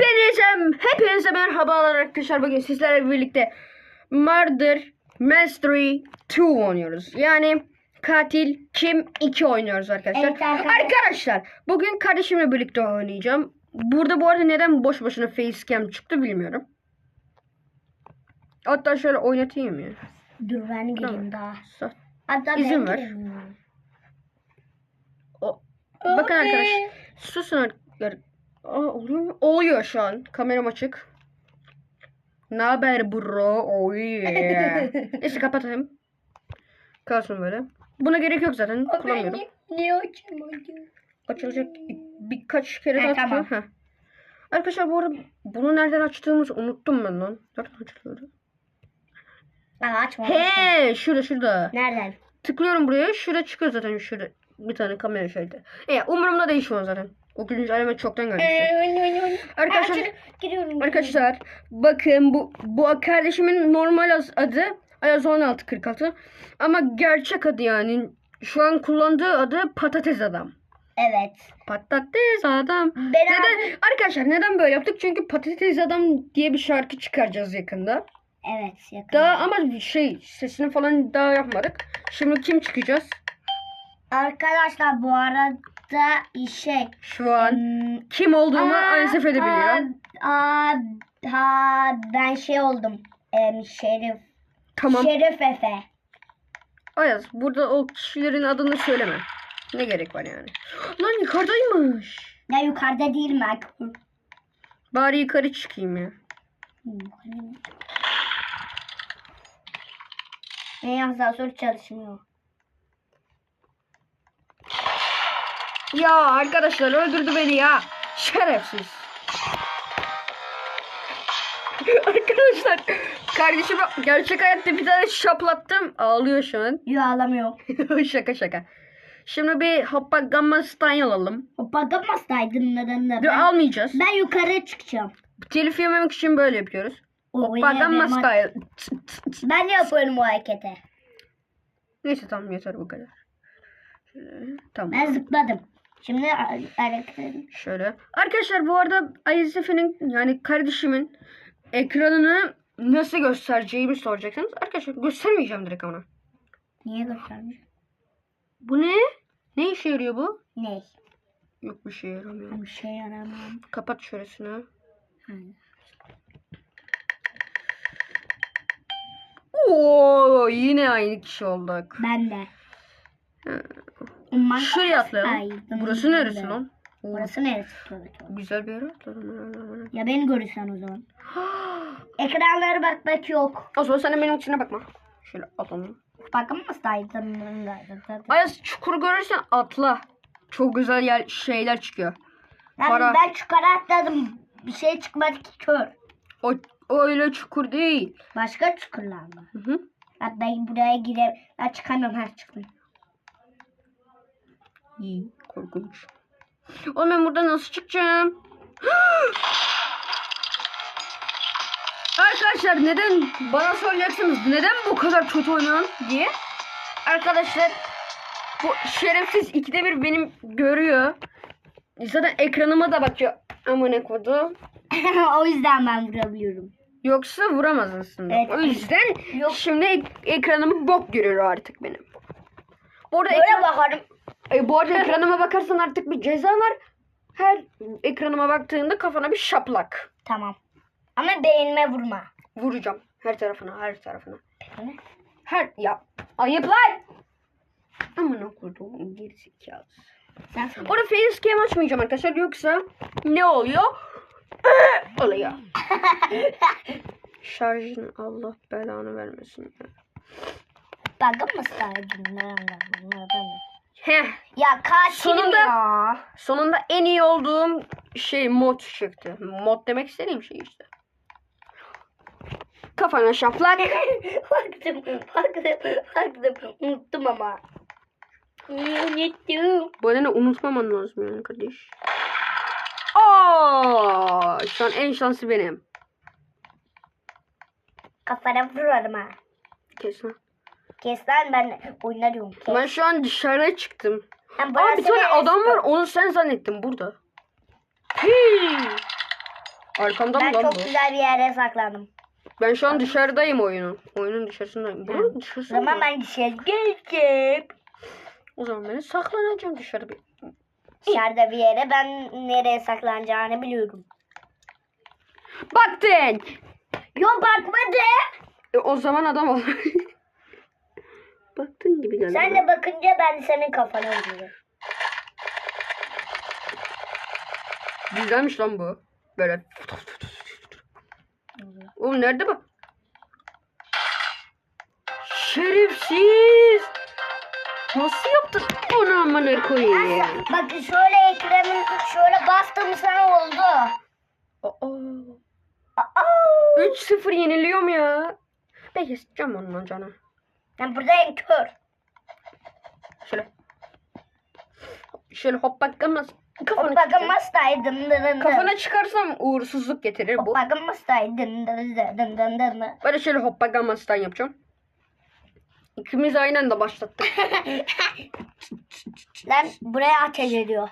Hepinize, hepinize merhabalar arkadaşlar. Bugün sizlerle birlikte Murder Mystery 2 oynuyoruz. Yani Katil Kim 2 oynuyoruz arkadaşlar. Evet arkadaşlar. arkadaşlar bugün kardeşimle birlikte oynayacağım. Burada bu arada neden boş boşuna facecam çıktı bilmiyorum. Hatta şöyle oynatayım ya. Dur ben gireyim daha. Sa- Hatta İzin ver. O- Bakın Okey. arkadaş. Susun arkadaşlar. Aa, oluyor mu? Oluyor şu an. Kameram açık. Ne haber bro? Oh yeah. Neyse kapatayım. Kalsın böyle. Buna gerek yok zaten. Kullanmıyorum. Ne açamadım? Açılacak birkaç kere Ha, daha tamam. Heh. Arkadaşlar bu arada bunu nereden açtığımızı unuttum ben lan. Nereden açılıyordu? Ben açmadım. He, şurada şurada. Nereden? Tıklıyorum buraya. Şurada çıkıyor zaten şurada. Bir tane kamera şöyle. E, umurumda değil şu an zaten. O güncelleme çoktan gelmiş. Arkadaşlar, Giriyorum. arkadaşlar bakın bu bu kardeşimin normal adı Ayaz 1646 ama gerçek adı yani şu an kullandığı adı Patates Adam. Evet. Patates Adam. Ben Neden arkadaşlar neden böyle yaptık? Çünkü Patates Adam diye bir şarkı çıkaracağız yakında. Evet yakın. Daha ama şey sesini falan daha yapmadık. Şimdi kim çıkacağız? Arkadaşlar bu arada şey. Şu an hmm, kim olduğumu aynı seferde biliyor. Aa, ha, ben şey oldum. Em, Şerif. Tamam. Şerif Efe. Ayaz burada o kişilerin adını söyleme. Ne gerek var yani? Lan yukarıdaymış. Ya yukarıda değil mi? Bari yukarı çıkayım ya. Ne asansör çalışmıyor. Ya arkadaşlar öldürdü beni ya. Şerefsiz. arkadaşlar kardeşime gerçek hayatta bir tane şaplattım. Ağlıyor şu an. Yo ağlamıyor. şaka şaka. Şimdi bir hoppa gamma style alalım. O patlamazsaydın neden de Dur ben, almayacağız. ben yukarı çıkacağım. Telif yememek için böyle yapıyoruz. Hoppa yine gamma benim- style. Ben yapıyorum o hareketi. Neyse tamam yeter bu kadar. Şöyle, tamam. Ben zıpladım. Şimdi ha- hareket Şöyle. Arkadaşlar bu arada Ayazefe'nin yani kardeşimin ekranını nasıl göstereceğimi soracaksınız. Arkadaşlar göstermeyeceğim direkt ona. Niye göstermiş? Bu ne? Ne işe yarıyor bu? Ne? Yok bir şey yaramıyor. Bir şey yaramam. Kapat şöylesine. Oo yine aynı kişi olduk. Ben de. Hı. Şuraya atlayalım. Burası neresi lan? Burası neresi? Güzel bir yere atladım. Ya beni görürsen o zaman. Ekranlara bakmak yok. O zaman sen de benim içine bakma. Şöyle atalım. Bakamasaydın. Ayaz çukur görürsen atla. Çok güzel yer, şeyler çıkıyor. Ben, Para. ben yukarı atladım. Bir şey çıkmadı ki kör. O, o öyle çukur değil. Başka çukurlar mı? Hı hı. Ben buraya girem. Ben çıkamıyorum her çıkın. İyi. Korkunç. Oğlum ben buradan nasıl çıkacağım? Arkadaşlar neden bana soracaksınız neden bu kadar kötü oynuyorsun diye. Arkadaşlar bu şerefsiz ikide bir benim görüyor. Zaten ekranıma da bakıyor. Amına kodum. o yüzden ben vurabiliyorum. Yoksa vuramaz aslında. Evet. O yüzden Yok. şimdi ek- ekranımı bok görüyor artık benim. Bu arada, Böyle ekran- bakarım. E, bu arada ekranıma bakarsan artık bir ceza var. Her ekranıma baktığında kafana bir şaplak. Tamam. Ama beynime vurma. Vuracağım. Her tarafına, her tarafına. Ne? Her ya ayıp lan. Aman okudum gerizekalı. Sen söyle. Orada facecam açmayacağım arkadaşlar yoksa ne oluyor? oluyor. Şarjın Allah belanı vermesin. ya. Bakamasaydın. Heh. Ya katil Sonunda- ya. Sonunda en iyi olduğum şey mod çıktı. Mod demek istediğim şey işte. Kafana şaplak. baktım, baktım, baktım. Unuttum ama. Unuttum. Bu ne unutmaman lazım yani kardeş. Aa, şu an en şanslı benim. Kafana vurarım ha. Kesin. Kes lan ben oynarım. Kes. Ben şu an dışarıya çıktım. Ben Aa, bir tane adam var onu sen zannettim burada. Hii. Arkamda Ben mı lan çok bu? güzel bir yere saklandım. Ben şu an dışarıdayım oyunun. Oyunun dışarısındayım. Buranın O dışarısında. zaman ben dışarı geleceğim. O zaman ben saklanacağım dışarı bir. Dışarıda bir yere ben nereye saklanacağını biliyorum. Baktın. Yo bakmadı. E, o zaman adam ol. Baktın gibi geldi. Sen de bakınca ben senin kafana vuruyorum. Güzelmiş lan bu. Böyle. Oğlum nerede bu? Şerefsiz. Nasıl yaptın onu amına koyayım? Bak şöyle ekranın şöyle bastım sana oldu. Aa. Aa! 3-0 yeniliyorum ya. Ben keseceğim onun canı. Ben buradayım kör. Şöyle. Şöyle hoppakamaz. Kafana Bakın çıkacak. mastay dın dın dın. Kafana çıkarsam uğursuzluk getirir bu. Bakın mastay dın dın dın dın dın dın. Böyle şöyle hoppakamazdan yapacağım. İkimiz aynı anda başlattık. Lan buraya ateş ediyor.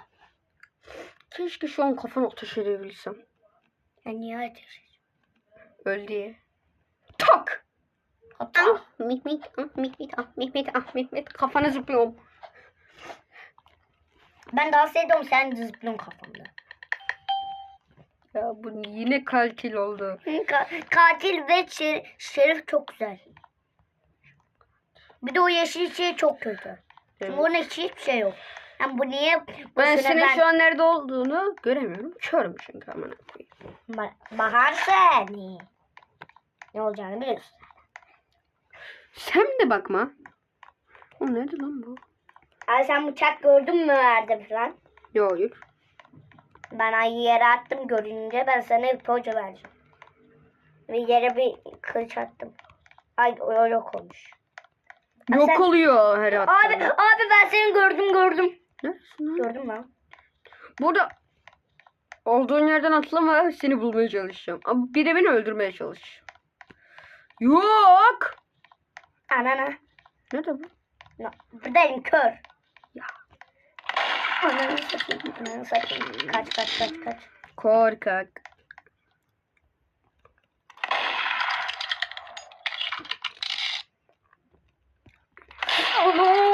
Keşke şu an kafana ateş edebilsem. Ya niye ateş ediyor? Öl diye. Tak! Hatta Ah, Mehmet, ah, Mehmet, ah, Mehmet, ah, Mehmet. Kafana zıplıyorum. ben dans ediyorum sen zıplıyorsun kafamda. Ya bu yine kalkil oldu. Ka- katil ve şer- şerif çok güzel. Bir de o yeşil şey çok kötü. Onun içi hiçbir şey yok. Yani bu niye? Ben boşuna senin şu an nerede olduğunu göremiyorum. Körüm çünkü. Ba- Bahar seni. Ne olacağını biliyorsun. Sen de bakma. O nerede lan bu? Abi sen bıçak gördün mü nerede falan? Yok hayır. Ben ayı yere attım görünce ben sana ipucu vereceğim. Bir yere bir kılıç attım. Ay o yok olmuş. Yok sen- oluyor her hatta. Abi abi ben seni gördüm gördüm. Neredesin lan? Gördüm lan. Burada olduğun yerden atlama seni bulmaya çalışacağım. Ama biri beni öldürmeye çalış. Yok. Anana. Nerede bu? No. Buradayım kör. Ya. Ananı satayım. Ananı satayım. Kaç kaç kaç kaç. Korkak.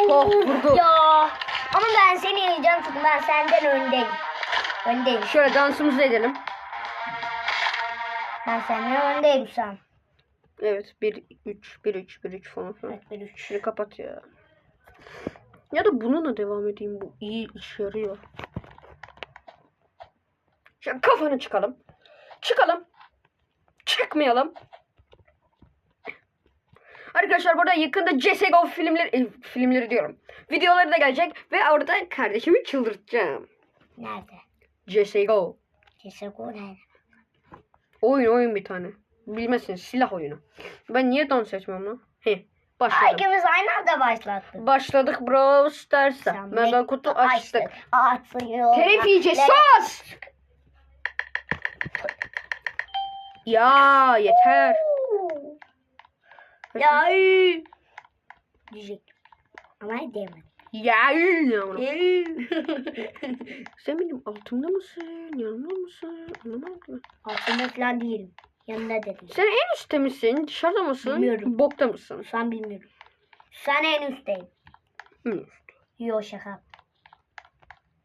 Oh vurdu. Ya. Ama ben seni yeneceğim çünkü ben senden öndeyim. Öndeyim. Şöyle dansımızı edelim. Ben senden öndeyim şu an. Evet 1 3 1 3 1 3 falan filan. Evet bir üç. Şunu kapat ya. Ya da bununla devam edeyim. Bu iyi iş yarıyor. Şöyle kafanı çıkalım. Çıkalım. Çıkmayalım. Arkadaşlar burada yakında CSGO filmleri, e, filmleri diyorum. Videoları da gelecek ve orada kardeşimi çıldırtacağım. Nerede? CSGO. CSGO nerede? Oyun oyun bir tane. Bilmezsiniz silah oyunu. Ben niye dans etmem lan? He. Başladım. İkimiz aynı anda başlattık. Başladık Brawl Stars'a. Mega kutu açtık. Açıyor. Telif yiyeceğiz. Sus! Ya yeter. Ya. Diyecek. Ama demedim. Ya. Sen benim altımda mısın? Yanımda mısın? Anlamadım. Altında falan değilim. Yanında dedim. Sen en üstte misin? Dışarıda mısın? Bilmiyorum. Bokta mısın? Şu an bilmiyorum. Sen en üstteyim. Hı. Yo şaka.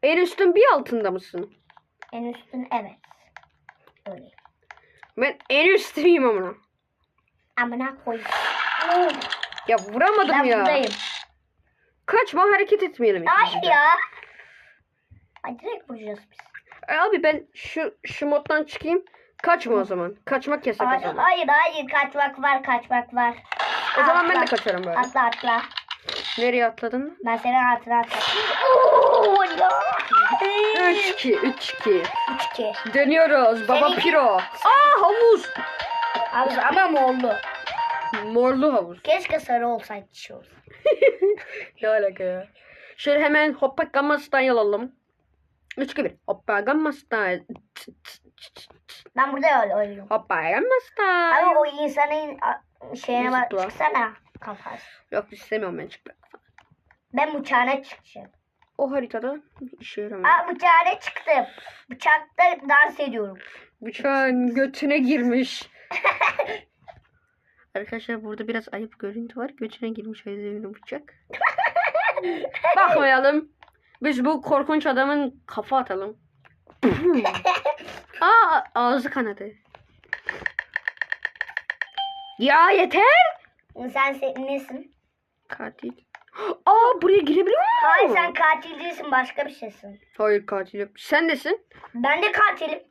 En üstün bir altında mısın? En üstün evet. Öyle. Ben en üstteyim amına. Amına koy. Ya vuramadım Ben ya. buradayım. Kaçma hareket etmeyelim. de. ya. Ay direkt vuracağız biz. E abi ben şu şu moddan çıkayım. Kaçma o zaman. Kaçmak yasak o Hayır, zaman. hayır hayır kaçmak var kaçmak var. O zaman ben de Atla. kaçarım böyle. Atla atla. Nereye atladın? Ben senin altına atlarım. Oo ya. 3-2, 3-2. 3-2. Dönüyoruz baba Seninki- piro. Aa havuz. Abi ama mı oldu? Morlu havuz. Keşke sarı olsaydı şey olsa. Ne alaka ya? Şöyle hemen hoppa gamma style alalım. 3 2 Hoppa gamma style. Ben burada oynuyorum. Hoppa gamma style. Ama o insanın şeyine bak çıksana kafası. Yok istemiyorum ben çıkmak. Ben uçağına çıkacağım. o haritada işe yaramıyor. Aa bıçağa çıktım. Bıçakta dans ediyorum. Bıçağın götüne girmiş. Arkadaşlar burada biraz ayıp görüntü var. Götüne girmiş Özlem'in bıçak. Bakmayalım. Biz bu korkunç adamın kafa atalım. Aa ağzı kanadı. Ya yeter. Sen se- nesin? Katil. Aa buraya girebiliyor mu? Hayır sen katil değilsin başka bir şeysin. Hayır katilim. Sen desin. Ben de katilim.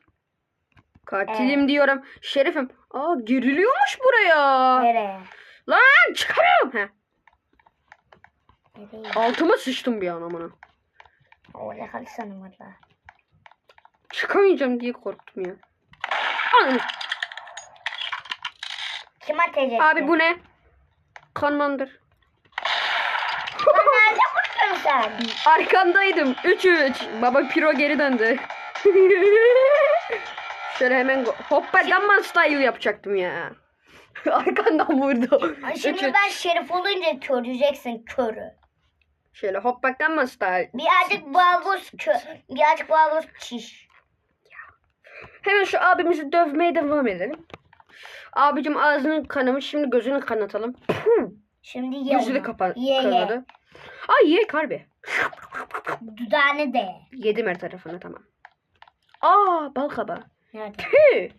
Katilim diyorum. Şerifim. Aa giriliyormuş buraya. Nereye? Lan çıkamıyorum. Heh. Nereye? Altıma sıçtım bir an amına. Orada kalsana valla. Çıkamayacağım diye korktum ya. Anam. Kim etti? Abi bu ne? Kanmandır. Nerede buldun sen? Arkandaydım. 3-3. Baba piro geri döndü. Şöyle hemen go- hoppa gamma style yapacaktım ya. Arkandan vurdu. Ay, 3-3. Şimdi ben şerif olunca göreceksin körü. Şöyle hoppa gamma style. Birazcık balboz kö, birazcık balboz çiş. Hemen şu abimizi dövmeye devam edelim. Abicim ağzının kanamış. Şimdi gözünü kanatalım. Puh, Şimdi ye Yüzünü kapa Ye. Ay ye karbi. Dudağını de. Yedim her tarafını tamam. Aa bal kabağı. Nerede? Tüh.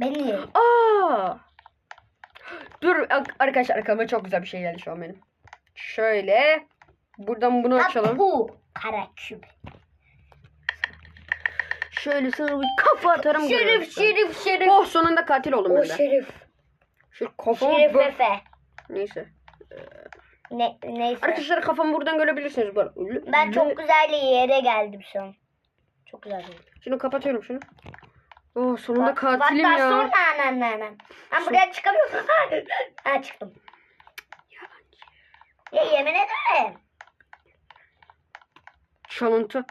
Beni. Aa. Dur arkadaşlar aklıma çok güzel bir şey geldi şu an benim. Şöyle. Buradan bunu açalım. Bu kara küp. Şöyle sana bir kafa atarım. Şerif görürsün. şerif şerif. Oh sonunda katil oldum O ben de. şerif. Şu kafamı Şerif bö- Efe. Neyse. Ne, neyse. Arkadaşlar kafamı buradan görebilirsiniz. Böyle. Ben çok güzel bir yere geldim şu an. Çok güzel yere. Şunu kapatıyorum şunu. Oh sonunda katilim bak, ya. sonra anan anan. Ben buraya çıkamıyorum. ha çıktım. Ya yemin ederim. Çalıntı.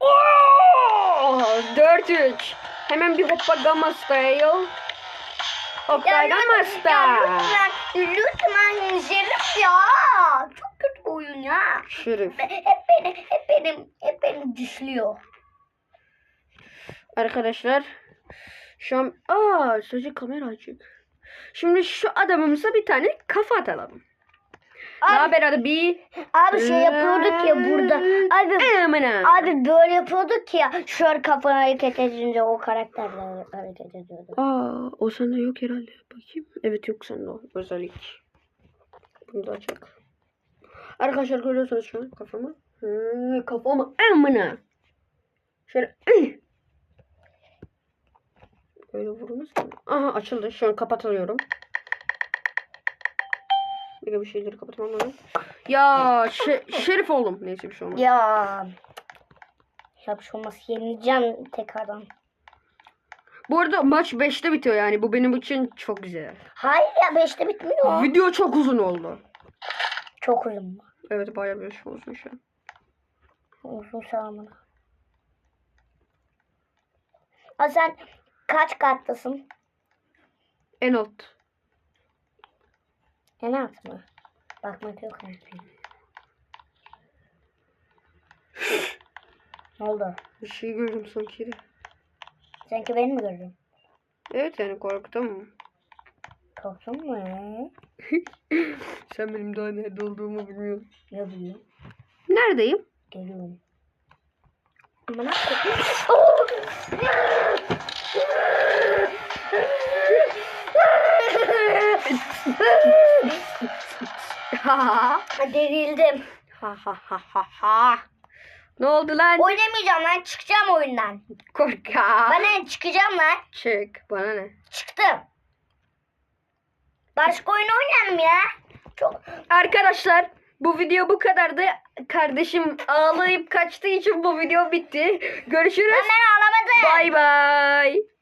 Oo! 4-3. Hemen bir hoppa gamma style. Hoppa Ya gamma lütfen, ya style. lütfen, lütfen Şerif ya. Çok kötü oyun ya. Şerif. Hep beni, hep benim, hep beni dişliyor. Arkadaşlar. Şu an... Aa sadece kamera açık. Şimdi şu adamımıza bir tane kafa atalım. Ne Abi, haber abi? abi şey yapıyorduk ya burada. Abi Amına. Abi böyle yapıyorduk ya. Şu an kafanı hareket edince o karakter de hareket ediyordu. Aa o sende yok herhalde. Bakayım. Evet yok sende o. Özellik. Bunu da açak. Arkadaşlar görüyorsunuz şu an kafamı. Hı, kafamı amına. Şöyle. ıh. Böyle vururuz. Aha açıldı. Şu an kapatılıyorum. De bir şeyleri kapatmam lazım. Ya şe- Şerif oğlum. Neyse bir şey olmaz. Ya. Ya bir şey olmaz. Yenileceğim tekrardan. Bu arada maç 5'te bitiyor yani. Bu benim için çok güzel. Hayır ya 5'te bitmiyor. Video çok uzun oldu. Çok uzun. Evet bayağı bir şey uzun şu an. Uzun sağlamına. Ha sen kaç kattasın? En alt. En alt mı? Bakmak yok artık. ne oldu? Bir şey gördüm sanki de. Sanki beni mi gördün? Evet yani korktum. Korktun mu? Sen benim daha nerede olduğumu bilmiyorsun. Ne bileyim. Neredeyim? Geliyorum. Ama ne ha ha Ha, ha ha ha ha. Ne oldu lan? Oynamayacağım lan. Çıkacağım oyundan. Korka. Bana ne çıkacağım lan. Çık. Bana ne? Çıktım. Başka oyun oynayalım ya. Çok Arkadaşlar bu video bu kadardı. Kardeşim ağlayıp kaçtığı için bu video bitti. Görüşürüz. ben ağlamadım. Bay bay.